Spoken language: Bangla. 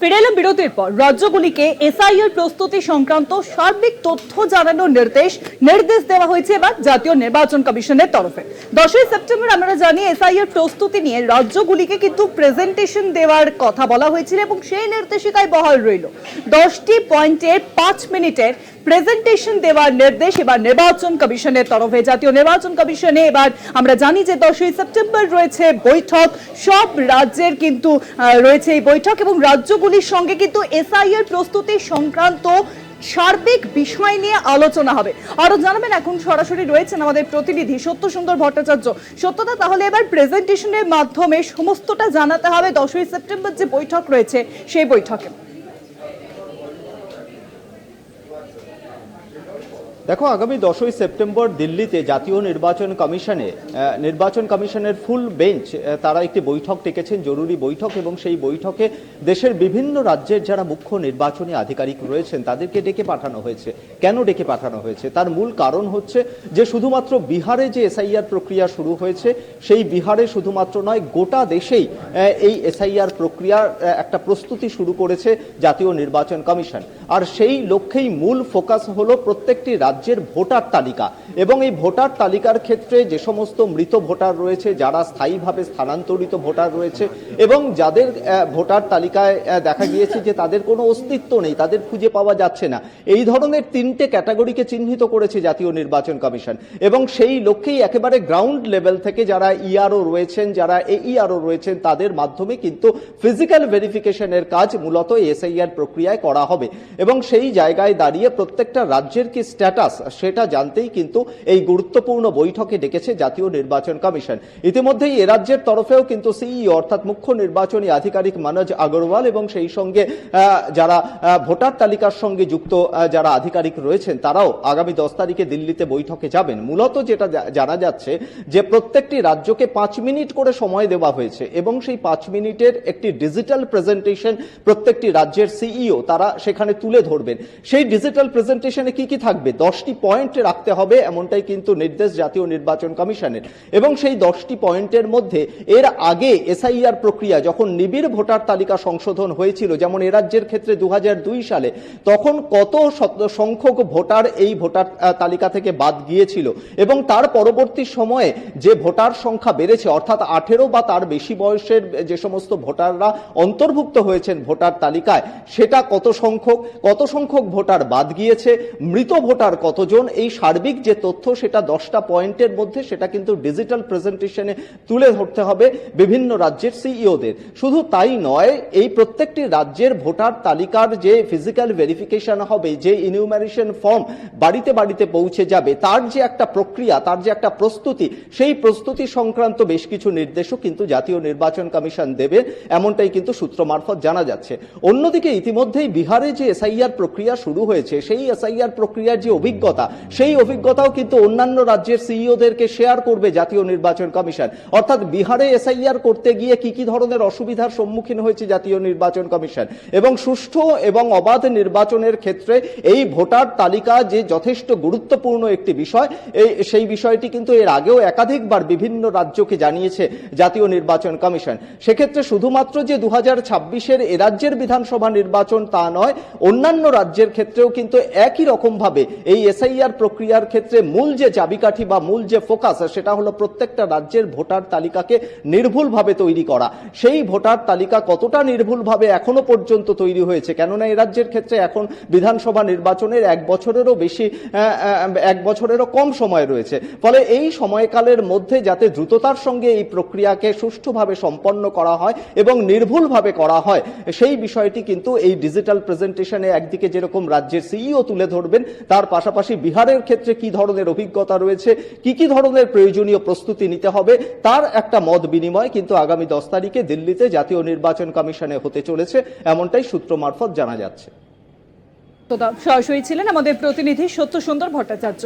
ফিরে বিরতির পর রাজ্যগুলিকে এসআইআর প্রস্তুতি সংক্রান্ত সার্বিক তথ্য জানানোর নির্দেশ নির্দেশ দেওয়া হয়েছে এবার জাতীয় নির্বাচন কমিশনের তরফে। দশই সেপ্টেম্বর আমরা জানি এসআইআর প্রস্তুতি নিয়ে রাজ্যগুলিকে কিন্তু প্রেজেন্টেশন দেওয়ার কথা বলা হয়েছিল এবং সেই নির্দেশিকায় বহাল রইল। দশটি পয়েন্টের পাঁচ মিনিটের প্রেজেন্টেশন দেওয়ার নির্দেশ এবার নির্বাচন কমিশনের তরফে। জাতীয় নির্বাচন কমিশনে এবার আমরা জানি যে দশই সেপ্টেম্বর রয়েছে বৈঠক। সব রাজ্যের কিন্তু রয়েছে এই বৈঠক এবং রাজ্যগুলির সঙ্গে কিন্তু এসআইআর প্রস্তুতি সংক্রান্ত সার্বিক বিষয় নিয়ে আলোচনা হবে। আরও জানাবেন, এখন সরাসরি রয়েছেন আমাদের প্রতিনিধি সত্য সুন্দর ভট্টাচার্য। সত্যতা তাহলে এবার প্রেজেন্টেশনের মাধ্যমে সমস্তটা জানাতে হবে দশই সেপ্টেম্বর যে বৈঠক রয়েছে, সেই বৈঠকে। দেখো, আগামী দশই সেপ্টেম্বর দিল্লিতে জাতীয় নির্বাচন কমিশনে নির্বাচন কমিশনের ফুল বেঞ্চ তারা একটি বৈঠক ডেকেছেন, জরুরি বৈঠক, এবং সেই বৈঠকে দেশের বিভিন্ন রাজ্যের যারা মুখ্য নির্বাচনী আধিকারিক রয়েছেন, তাদেরকে ডেকে পাঠানো হয়েছে। কেন ডেকে পাঠানো হয়েছে? তার মূল কারণ হচ্ছে যে, শুধুমাত্র বিহারে যে এসআইআর প্রক্রিয়া শুরু হয়েছে, সেই বিহারে শুধুমাত্র নয়, গোটা দেশেই এই এসআইআর প্রক্রিয়ার একটা প্রস্তুতি শুরু করেছে জাতীয় নির্বাচন কমিশন। আর সেই লক্ষ্যেই মূল ফোকাস হলো প্রত্যেকটি রাজ্যের ভোটার তালিকা এবং এই ভোটার তালিকার ক্ষেত্রে যে সমস্ত মৃত ভোটার রয়েছে, যারা স্থায়ীভাবে স্থানান্তরিত ভোটার রয়েছে এবং যাদের ভোটার তালিকায় দেখা গিয়েছে যে তাদের কোনো অস্তিত্ব নেই, তাদের খুঁজে পাওয়া যাচ্ছে না। এই ধরনের তিনটে ক্যাটাগরিকে চিহ্নিত করেছে জাতীয় নির্বাচন কমিশন এবং সেই লক্ষ্যেই একেবারে গ্রাউন্ড লেভেল থেকে যারা ইআরও রয়েছেন, যারা এইআরও রয়েছেন, তাদের মাধ্যমে কিন্তু ফিজিক্যাল ভেরিফিকেশনের কাজ মূলত এসআইআর প্রক্রিয়ায় করা হবে এবং সেই জায়গায় দাঁড়িয়ে প্রত্যেকটা রাজ্যের কি স্ট্যাটাস সেটা জানতেই কিন্তু এই গুরুত্বপূর্ণ বৈঠকে ডেকেছে জাতীয় নির্বাচন কমিশন। ইতিমধ্যেই এ রাজ্যের তরফেও কিন্তু সিই অর্থাৎ মুখ্য নির্বাচনী আধিকারিক মনোজ আগরওয়াল এবং সেই সঙ্গে যারা ভোটার তালিকার সঙ্গে যুক্ত যারা আধিকারিক রয়েছেন, তারাও আগামী দশ তারিখে দিল্লিতে বৈঠকে যাবেন। মূলত যেটা জানা যাচ্ছে যে প্রত্যেকটি রাজ্যকে পাঁচ মিনিট করে সময় দেওয়া হয়েছে এবং সেই পাঁচ মিনিটের একটি ডিজিটাল প্রেজেন্টেশন প্রত্যেকটি রাজ্যের সিইও, তারা সেখানে তুলে ধরবেন। সেই ডিজিটাল প্রেজেন্টেশনে কি কি থাকবে? দশটি পয়েন্ট রাখতে হবে, এমনটাই কিন্তু নির্দেশ জাতীয় নির্বাচন কমিশনের। এবং সেই দশটি পয়েন্টের মধ্যে এর আগে এসআইআর প্রক্রিয়া যখন নিবিড় ভোটার তালিকা সংশোধন হয়েছিল, যেমন এ রাজ্যের ক্ষেত্রে দুহাজার দুই সালে, তখন কত সংখ্যক ভোটার এই ভোটার তালিকা থেকে বাদ গিয়েছিল এবং তার পরবর্তী সময়ে যে ভোটার সংখ্যা বেড়েছে, অর্থাৎ আঠেরো বা তার বেশি বয়সের যে সমস্ত ভোটাররা অন্তর্ভুক্ত হয়েছেন ভোটার তালিকায়, সেটা কত সংখ্যক কত সংখ্যক ভোটার বাদ গিয়েছে, মৃত ভোটার কতজন, এই সার্বিক যে তথ্য সেটা দশটা পয়েন্টের মধ্যে সেটা কিন্তু ডিজিটাল প্রেজেন্টেশনে তুলে ধরতে হবে বিভিন্ন রাজ্যের সিইওদের শুধু তাই নয়, এই প্রত্যেকটি রাজ্যের ভোটার তালিকার যে ফিজিক্যাল ভেরিফিকেশন হবে, যে ইনিউমারেশন ফর্ম বাড়িতে বাড়িতে পৌঁছে যাবে, তার যে একটা প্রক্রিয়া, তার যে একটা প্রস্তুতি, সেই প্রস্তুতি সংক্রান্ত বেশ কিছু নির্দেশও কিন্তু জাতীয় নির্বাচন কমিশন দেবে, এমনটাই কিন্তু সূত্র মারফত জানা যাচ্ছে। অন্যদিকে ইতিমধ্যেই বিহারে যে এসআইআর প্রক্রিয়া শুরু হয়েছে, সেই এসআইআর প্রক্রিয়ার যে অভিজ্ঞতা। সেই অভিজ্ঞতাও কিন্তু অন্যান্য রাজ্যের সিইওদেরকে শেয়ার করবে জাতীয় নির্বাচন কমিশন। অর্থাৎ বিহারে এসআইআর করতে গিয়ে কি কি ধরনের অসুবিধার সম্মুখীন হয়েছে জাতীয় নির্বাচন কমিশন? এবং সুষ্ঠু এবং অবাধ নির্বাচনের ক্ষেত্রে এই ভোটার তালিকা যে যথেষ্ট গুরুত্বপূর্ণ একটি বিষয়, এই, সেই বিষয়টি কিন্তু এর আগেও একাধিকবার বিভিন্ন রাজ্যকে জানিয়েছে জাতীয় নির্বাচন কমিশন। সেক্ষেত্রে শুধুমাত্র যে দু হাজার ছাব্বিশের এ রাজ্যের বিধানসভা নির্বাচন তা নয়, অন্যান্য রাজ্যের ক্ষেত্রেও কিন্তু একই রকম ভাবে এই এসআইআর প্রক্রিয়ার ক্ষেত্রে মূল যে চাবিকাঠি বা মূল যে ফোকাস, সেটা হলো প্রত্যেকটা রাজ্যের ভোটার তালিকাকে নির্ভুলভাবে তৈরি করা। সেই ভোটার তালিকা কতটা নির্ভুলভাবে এখনও পর্যন্ত তৈরি হয়েছে? কেননা এই রাজ্যের ক্ষেত্রে এখন বিধানসভা নির্বাচনের এক বছরেরও বেশি এক বছরেরও কম সময় রয়েছে। ফলে এই সময়কালের মধ্যে যাতে দ্রুততার সঙ্গে এই প্রক্রিয়াকে সুষ্ঠুভাবে সম্পন্ন করা হয় এবং নির্ভুলভাবে করা হয়, সেই বিষয়টি কিন্তু এই ডিজিটাল প্রেজেন্টেশনে একদিকে যেরকম রাজ্যের সিইও তুলে ধরবেন, তার পাশাপাশি বিহারের ক্ষেত্রে কি ধরনের অভিজ্ঞতা রয়েছে, কি কি ধরনের প্রয়োজনীয় প্রস্তুতি নিতে হবে, তার একটা মত বিনিময় কিন্তু আগামী দশ তারিখে দিল্লিতে জাতীয় নির্বাচন কমিশনে হতে চলেছে, এমনটাই সূত্র মারফত জানা যাচ্ছে। সরাসরি ছিলেন আমাদের প্রতিনিধি সত্য সুন্দর ভট্টাচার্য।